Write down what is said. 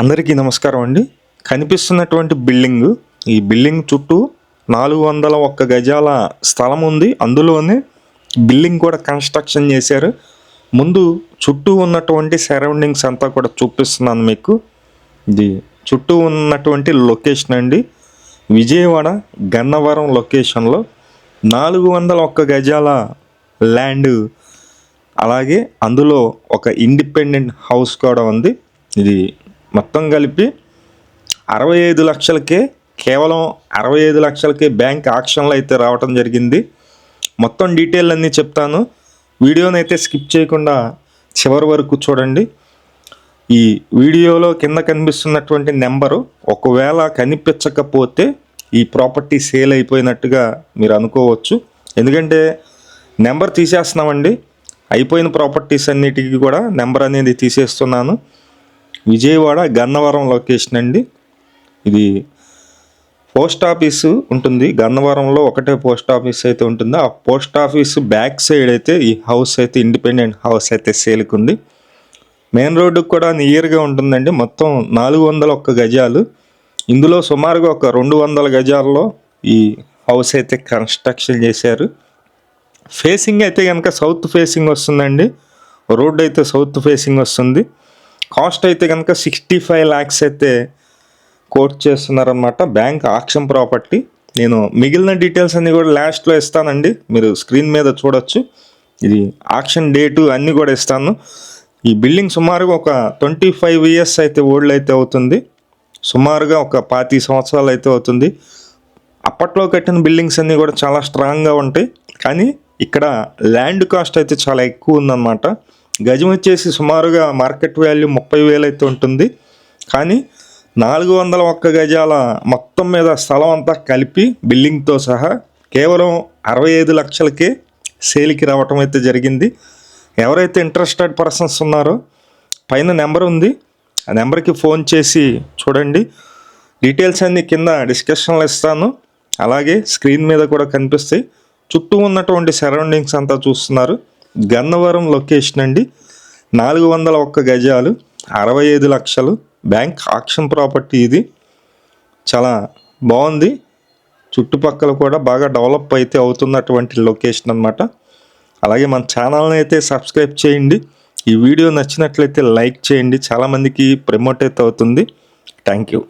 అందరికీ నమస్కారం అండి. కనిపిస్తున్నటువంటి బిల్డింగ్ ఈ బిల్డింగ్ చుట్టూ నాలుగు వందల ఒక్క గజాల స్థలం ఉంది. అందులోనే బిల్డింగ్ కూడా కన్స్ట్రక్షన్ చేశారు. ముందు చుట్టూ ఉన్నటువంటి సరౌండింగ్స్ అంతా కూడా చూపిస్తున్నాను మీకు. ఇది చుట్టూ ఉన్నటువంటి లొకేషన్ అండి. విజయవాడ గన్నవరం లొకేషన్లో నాలుగు వందల ఒక్క గజాల ల్యాండ్. అలాగే అందులో ఒక ఇండిపెండెంట్ హౌస్ కూడా ఉంది. ఇది మొత్తం కలిపి అరవై ఐదు లక్షలకే కేవలం అరవై ఐదు లక్షలకే బ్యాంక్ ఆక్షన్లు అయితే రావటం జరిగింది. మొత్తం డీటెయిల్ అన్నీ చెప్తాను. వీడియోని అయితే స్కిప్ చేయకుండా చివరి వరకు చూడండి. ఈ వీడియోలో కింద కనిపిస్తున్నటువంటి నెంబరు ఒకవేళ కనిపించకపోతే ఈ ప్రాపర్టీ సేల్ అయిపోయినట్టుగా మీరు అనుకోవచ్చు. ఎందుకంటే నెంబర్ తీసేస్తున్నామండి. అయిపోయిన ప్రాపర్టీస్ అన్నిటికీ కూడా నెంబర్ అనేది తీసేస్తున్నాను. విజయవాడ గన్నవరం లొకేషన్ అండి. ఇది పోస్ట్ ఆఫీస్ ఉంటుంది. గన్నవరంలో ఒకటే పోస్ట్ ఆఫీస్ అయితే ఉంటుంది. ఆ పోస్ట్ ఆఫీస్ బ్యాక్ సైడ్ అయితే ఈ హౌస్ అయితే ఇండిపెండెంట్ హౌస్ అయితే సేల్కి ఉంది. మెయిన్ రోడ్డుకు కూడా నియర్గా ఉంటుందండి. మొత్తం నాలుగు వందల ఒక్క గజాలు. ఇందులో సుమారుగా ఒక రెండు వందల గజాల్లో ఈ హౌస్ అయితే కన్స్ట్రక్షన్ చేశారు. ఫేసింగ్ అయితే కనుక సౌత్ ఫేసింగ్ వస్తుందండి. రోడ్ అయితే సౌత్ ఫేసింగ్ వస్తుంది. కాస్ట్ అయితే కనుక సిక్స్టీ ఫైవ్ ల్యాక్స్ అయితే కోట్ చేస్తున్నారనమాట బ్యాంక్ ఆక్షన్ ప్రాపర్టీ. నేను మిగిలిన డీటెయిల్స్ అన్నీ కూడా లాస్ట్లో ఇస్తానండి. మీరు స్క్రీన్ మీద చూడొచ్చు. ఇది ఆక్షన్ డేటు అన్నీ కూడా ఇస్తాను. ఈ బిల్డింగ్ సుమారుగా ఒక ట్వంటీ ఫైవ్ ఇయర్స్ అయితే ఓల్డ్ అయితే అవుతుంది. సుమారుగా ఒక పాతి సంవత్సరాలు అయితే అవుతుంది. అప్పట్లో కట్టిన బిల్డింగ్స్ అన్నీ కూడా చాలా స్ట్రాంగ్గా ఉంటాయి. కానీ ఇక్కడ ల్యాండ్ కాస్ట్ అయితే చాలా ఎక్కువ ఉందన్నమాట. గజం వచ్చేసి సుమారుగా మార్కెట్ వాల్యూ ముప్పై వేలు అయితే ఉంటుంది. కానీ నాలుగు వందల ఒక్క గజాల మొత్తం మీద స్థలం అంతా కలిపి బిల్డింగ్తో సహా కేవలం అరవై ఐదు లక్షలకే సేల్కి రావటం అయితే జరిగింది. ఎవరైతే ఇంట్రెస్టెడ్ పర్సన్స్ ఉన్నారో పైన నెంబర్ ఉంది. ఆ నెంబర్కి ఫోన్ చేసి చూడండి. డీటెయిల్స్ అన్ని కింద డిస్కషన్లో ఇస్తాను. అలాగే స్క్రీన్ మీద కూడా కనిపిస్తాయి. చుట్టూ ఉన్నటువంటి సరౌండింగ్స్ అంతా చూస్తున్నారు. గన్నవరం లొకేషన్ అండి. నాలుగు వందల ఒక్క గజాలు అరవై ఐదు లక్షలు. బ్యాంక్ ఆక్షన్ ప్రాపర్టీ ఇది. చాలా బాగుంది. చుట్టుపక్కల కూడా బాగా డెవలప్ అయితే అవుతున్నటువంటి లొకేషన్ అనమాట అలాగే మన ఛానల్ని అయితే సబ్స్క్రైబ్ చేయండి. ఈ వీడియో నచ్చినట్లయితే లైక్ చేయండి. చాలామందికి ప్రమోట్ అయితే అవుతుంది. Thank you.